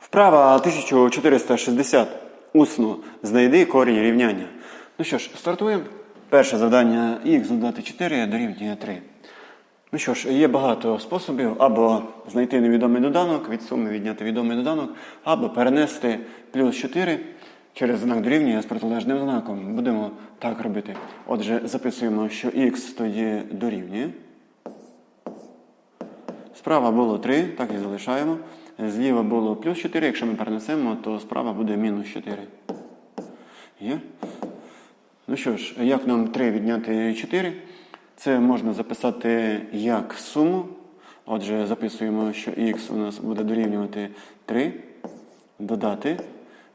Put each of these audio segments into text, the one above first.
Вправа 1460. Усно. Знайди корінь рівняння. Ну що ж, стартуємо. Перше завдання х додати 4 дорівнює 3. Ну що ж, є багато способів або знайти невідомий доданок, від суми відняти відомий доданок, або перенести плюс 4 через знак дорівнює з протилежним знаком. Будемо так робити. Отже, записуємо, що х тоді дорівнює. Справа було 3, так і залишаємо. Зліва було плюс 4, якщо ми перенесемо, то справа буде мінус 4. Є? Ну що ж, як нам 3 відняти 4? Це можна записати як суму. Отже, записуємо, що х у нас буде дорівнювати 3. Додати.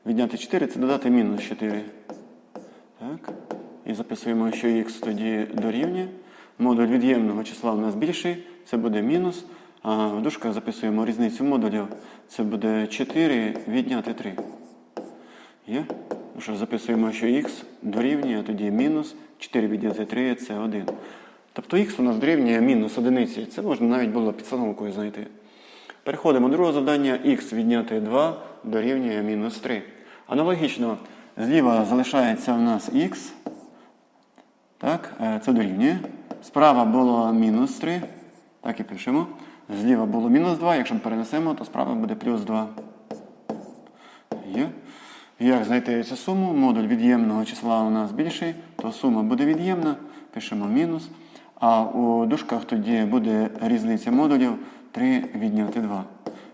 Відняти 4 це додати мінус 4. Так. І записуємо, що х тоді дорівнює. Модуль від'ємного числа у нас більший, це буде мінус. В дужках записуємо різницю модулів. Це буде 4 відняти 3. Є? Ну що, записуємо, що х дорівнює, тоді мінус 4 відняти 3 це 1. Тобто х у нас дорівнює мінус одиниці. Це можна навіть було підстановкою знайти. Переходимо до другого завдання. х відняти 2 дорівнює мінус 3. Аналогічно, зліва залишається у нас х. Так, е, це дорівнює. Справа було мінус 3. Так і пишемо. Зліва було мінус 2. Якщо ми перенесемо, то справа буде плюс 2. Є. Як знайти цю суму? Модуль від'ємного числа у нас більший, то сума буде від'ємна. Пишемо мінус. А у дужках тоді буде різниця модулів 3 відняти 2.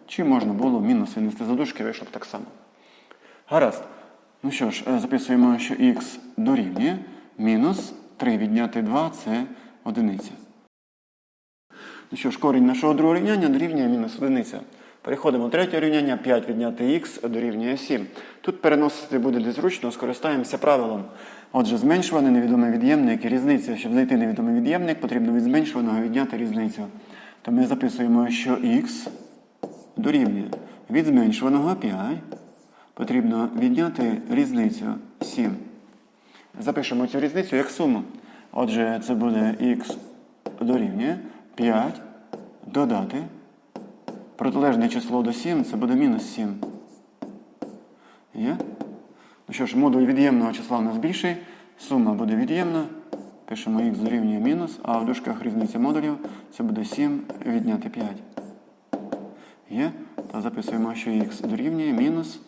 Чи можна було мінус винести за дужки, вийшло б так само. Гаразд. Ну що ж, е, записуємо, що х дорівнює мінус 3 відняти 2 це одиниця. Що ж, корінь нашого другого рівняння дорівнює мінус одиниця. Переходимо до третього рівняння, 5 відняти х дорівнює 7. Тут переносити буде незручно, скористаємося правилом. Отже, зменшуваний невідомий від'ємник і різниця. Щоб знайти невідомий від'ємник, потрібно від зменшуваного відняти різницю. То ми записуємо, що х дорівнює від зменшуваного 5. Потрібно відняти різницю 7. Запишемо цю різницю як суму. Отже, це буде х дорівнює 5 додати. Протилежне число до 7 це буде мінус 7. Є? Ну що ж, модуль від'ємного числа у нас більший. Сума буде від'ємна. Пишемо х дорівнює мінус, а в дужках різниця модулів це буде 7 відняти 5. Є? Та записуємо, що х дорівнює мінус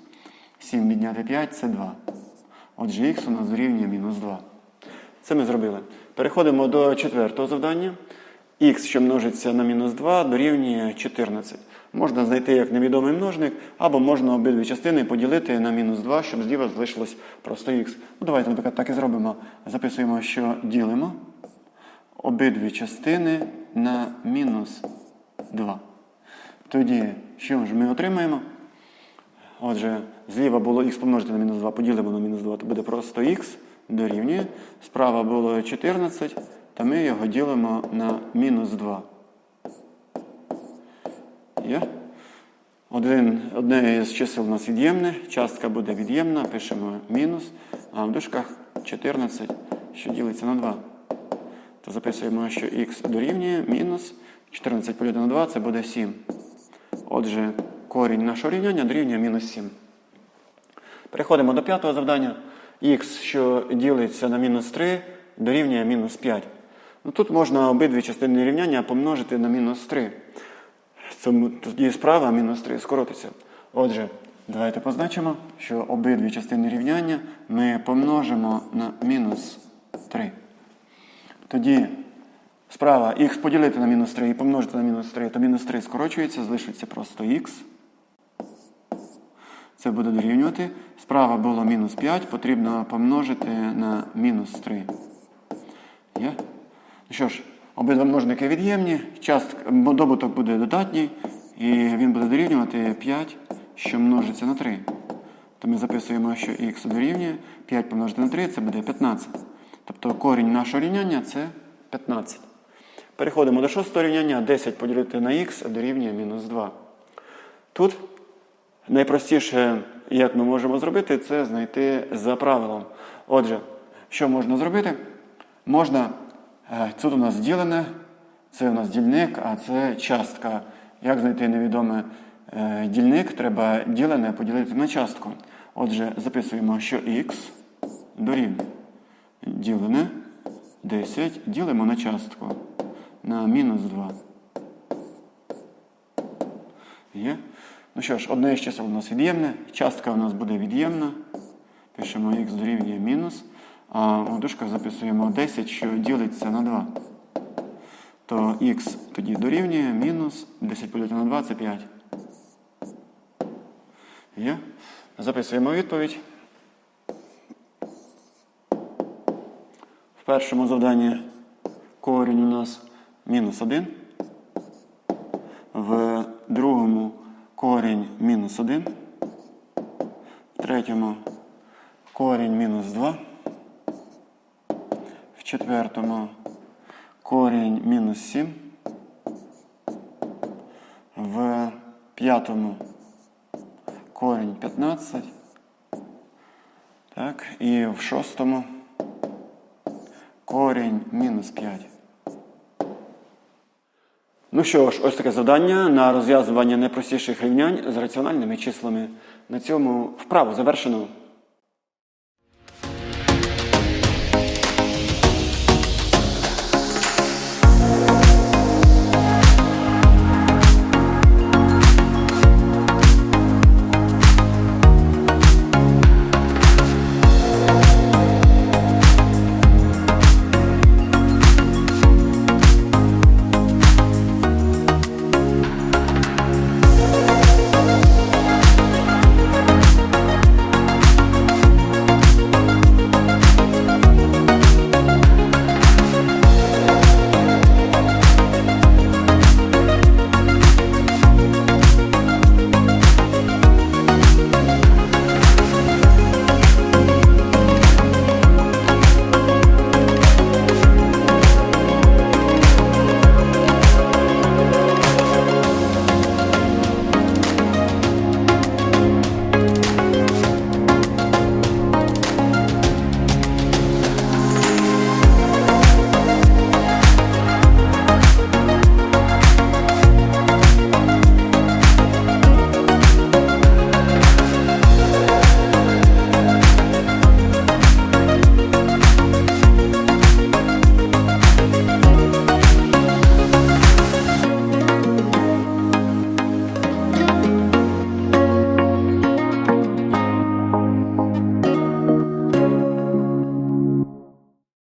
7 відняти 5 це 2. Отже, х у нас дорівнює мінус 2. Це ми зробили. Переходимо до четвертого завдання. Х, що множиться на мінус 2, дорівнює 14. Можна знайти як невідомий множник, або можна обидві частини поділити на мінус 2, щоб зліва залишилось просто х. Ну, давайте, наприклад, так і зробимо. Записуємо, що ділимо обидві частини на мінус 2. Тоді, що ж ми отримаємо? Отже, зліва було х помножити на мінус 2, поділимо на мінус 2, то буде просто х дорівнює. Справа було 14, та ми його ділимо на мінус 2. Є? Один, одне із чисел у нас від'ємне, частка буде від'ємна, пишемо мінус, а в дужках 14, що ділиться на 2. То записуємо, що х дорівнює мінус 14 поділити на 2 це буде 7. Отже, корінь нашого рівняння дорівнює мінус 7. Переходимо до п'ятого завдання. Х, що ділиться на мінус 3, дорівнює мінус 5. Ну, Тут можна обидві частини рівняння помножити на мінус 3. Тому тоді справа мінус 3 скоротиться. Отже, давайте позначимо, що обидві частини рівняння ми помножимо на мінус 3. Тоді справа х поділити на мінус 3 і помножити на мінус 3, то мінус 3 скорочується, залишиться просто х. Це буде дорівнювати. Справа було мінус 5, потрібно помножити на мінус 3. Є? Що ж, обидва множники від'ємні, добуток буде додатній, і він буде дорівнювати 5, що множиться на 3. То ми записуємо, що х дорівнює 5 помножити на 3, це буде 15. Тобто корінь нашого рівняння це 15. Переходимо до шостого рівняння. 10 поділити на х дорівнює мінус 2. Тут найпростіше, як ми можемо зробити, це знайти за правилом. Отже, що можна зробити? Можна, е, тут у нас ділене, це у нас дільник, а це частка. Як знайти невідоме дільник треба ділене поділити на частку. Отже, записуємо, що х дорівнює ділене 10 ділимо на частку на мінус 2. Є. Ну що ж, одне із чисел у нас від'ємне, частка у нас буде від'ємна. Пишемо х дорівнює мінус. А у дужках записуємо 10, що ділиться на 2. То х тоді дорівнює мінус 10 поділити на 2 це 5. Є. Записуємо відповідь. В першому завданні корінь у нас мінус 1. В другому корінь мінус 1. В третьому корінь мінус 2. Четвертому корінь мінус 7. В п'ятому корінь 15. Так, і в шостому корінь мінус 5. Ну що ж, ось таке завдання на розв'язування найпростіших рівнянь з раціональними числами. На цьому вправу завершено.